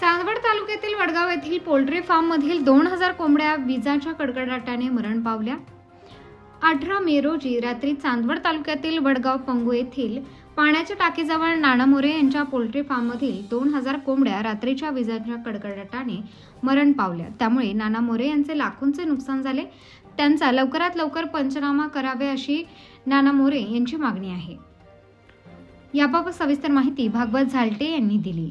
चांदवड तालुक्यातील वडगाव येथील पोल्ट्री फार्ममधील दोन हजार कोंबड्या विजाच्या कडकडाटाने मरण पावल्या. अठरा मे रोजी रात्री चांदवड तालुक्यातील वडगाव पंगू येथील पाण्याच्या टाकीजवळ नाना मोरे यांच्या पोल्ट्री फार्ममधील दोन हजार कोंबड्या रात्रीच्या विजांच्या कडकडाटाने मरण पावल्या. त्यामुळे नाना मोरे यांचे लाखोंचे नुकसान झाले. त्यांचा लवकरात लवकर पंचनामा करावे अशी नाना मोरे यांची मागणी आहे. याबाबत सविस्तर माहिती भागवत झालटे यांनी दिली.